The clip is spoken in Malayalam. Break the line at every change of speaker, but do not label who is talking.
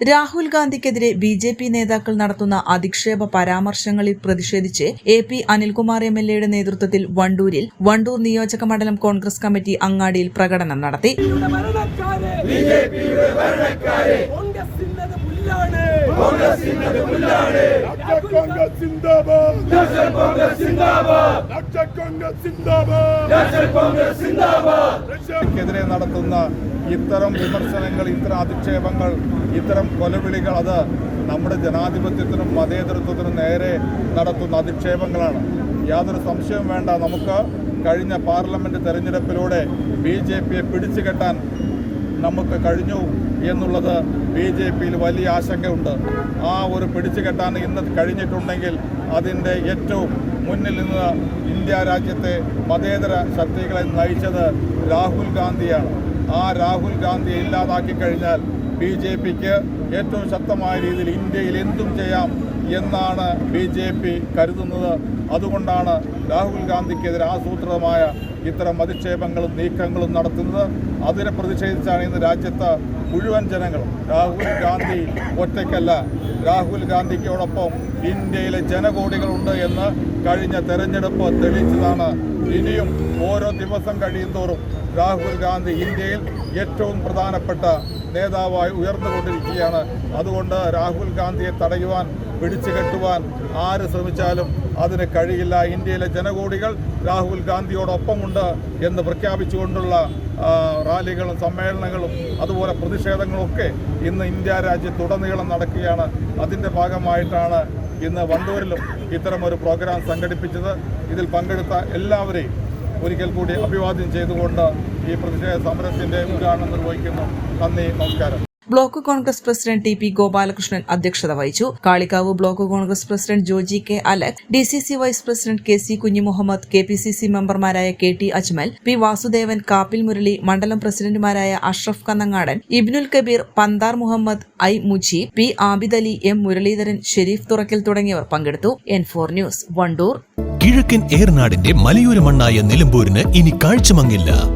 രാഹുൽ ഗാന്ധിക്കെതിരെ ബി ജെ പി നേതാക്കൾ നടത്തുന്ന അധിക്ഷേപ പരാമർശങ്ങളിൽ പ്രതിഷേധിച്ച് A P Anilkumar M L എയുടെ നേതൃത്വത്തിൽ വണ്ടൂരിൽ വണ്ടൂർ നിയോജക മണ്ഡലം കോൺഗ്രസ് കമ്മിറ്റി അങ്ങാടിയിൽ പ്രകടനം നടത്തി.
കോൺഗ്രസ് കോൺഗ്രസ്
സിന്ദാബാദ് ക്കെതിരെ നടത്തുന്ന ഇത്തരം വിമർശനങ്ങൾ ഇത്തരം അധിക്ഷേപങ്ങൾ ഇത്തരം കൊലവിളികൾ അത് നമ്മുടെ ജനാധിപത്യത്തിനും മതേതരത്വത്തിനും നേരെ നടത്തുന്ന അധിക്ഷേപങ്ങളാണ്. യാതൊരു സംശയവും വേണ്ട. നമുക്ക് കഴിഞ്ഞ പാർലമെന്റ് തെരഞ്ഞെടുപ്പിലൂടെ ബി ജെ പിയെ പിടിച്ചു കെട്ടാൻ നമുക്ക് കഴിഞ്ഞു എന്നുള്ളത് ബി ജെ പിയിൽ വലിയ ആശങ്കയുണ്ട്. ആ ഒരു പിടിച്ചു കെട്ടാൻ ഇന്ന് കഴിഞ്ഞിട്ടുണ്ടെങ്കിൽ അതിന്റെ ഏറ്റവും മുന്നിൽ നിന്ന് ഇന്ത്യ രാജ്യത്തെ മതേതര ശക്തികളെ നയിച്ചത് രാഹുൽ ഗാന്ധിയാണ്. ആ രാഹുൽ ഗാന്ധിയെ ഇല്ലാതാക്കി കഴിഞ്ഞാൽ ബി ജെ പിക്ക് ഏറ്റവും ശക്തമായ രീതിയിൽ ഇന്ത്യയിൽ എന്തും ചെയ്യാം എന്നാണ് ബി ജെ പി കരുതുന്നത്. അതുകൊണ്ടാണ് രാഹുൽ ഗാന്ധിക്കെതിരെ ആസൂത്രിതമായ ഇത്തരം അധിക്ഷേപങ്ങളും നീക്കങ്ങളും നടത്തുന്നത്. അതിനെ പ്രതിഷേധിച്ചാണ് ഇന്ന് രാജ്യത്ത് മുഴുവൻ ജനങ്ങളും. രാഹുൽ ഗാന്ധി ഒറ്റയ്ക്കല്ല. രാഹുൽ ഗാന്ധിക്കോടൊപ്പം ഇന്ത്യയിലെ ജനകോടികളുണ്ട് എന്ന് കഴിഞ്ഞ തെരഞ്ഞെടുപ്പ് തെളിയിച്ചതാണ്. ഇനിയും ഓരോ ദിവസം കഴിയുന്തോറും രാഹുൽ ഗാന്ധി ഇന്ത്യയിൽ ഏറ്റവും പ്രധാനപ്പെട്ട നേതാവായി ഉയർന്നുകൊണ്ടിരിക്കുകയാണ്. അതുകൊണ്ട് രാഹുൽ ഗാന്ധിയെ തടയുവാൻ പിടിച്ചു കെട്ടുവാൻ ആര് ശ്രമിച്ചാലും അതിന് കഴിയില്ല. ഇന്ത്യയിലെ ജനകോടികൾ രാഹുൽ ഗാന്ധിയോടൊപ്പമുണ്ട് എന്ന് പ്രഖ്യാപിച്ചുകൊണ്ടുള്ള റാലികളും സമ്മേളനങ്ങളും അതുപോലെ പ്രതിഷേധങ്ങളും ഒക്കെ ഇന്ന് ഇന്ത്യ രാജ്യത്തുടനീളം നടക്കുകയാണ്. അതിന്റെ ഭാഗമായിട്ടാണ് ഇന്ന് വണ്ടൂരിലും ഇത്തരമൊരു പ്രോഗ്രാം സംഘടിപ്പിച്ചത്. ഇതിൽ പങ്കെടുത്ത എല്ലാവരെയും ഒരിക്കൽ കൂടി അഭിവാദ്യം ചെയ്തുകൊണ്ട് ഈ പ്രതിഷേധ സമരത്തിന്റെ ഉദ്ഘാടനം നിർവഹിക്കുന്നു. നന്ദി നമസ്കാരം.
Block Congress president T P Gopalakrishnan അധ്യക്ഷത വഹിച്ചു. Kalikavu block Congress president Joji K Alex D C C vice president K C Kunjimuhammad K P C C മെമ്പർമാരായ K T Ajmal P Vasudevan Kappil Murali മണ്ഡലം പ്രസിഡന്റുമാരായ Ashraf Kannangadan Ibnul Kabeer Panthar Muhammad I Muji P Abid Ali M Muraleedharan Sharif Thurakkal തുടങ്ങിയവർ പങ്കെടുത്തു. N four news Wandoor.
കിഴക്കൻ ഏർനാടിന്റെ മലയോര മണ്ണായ നിലമ്പൂരിന് ഇനി കാഴ്ചമങ്ങില്ല.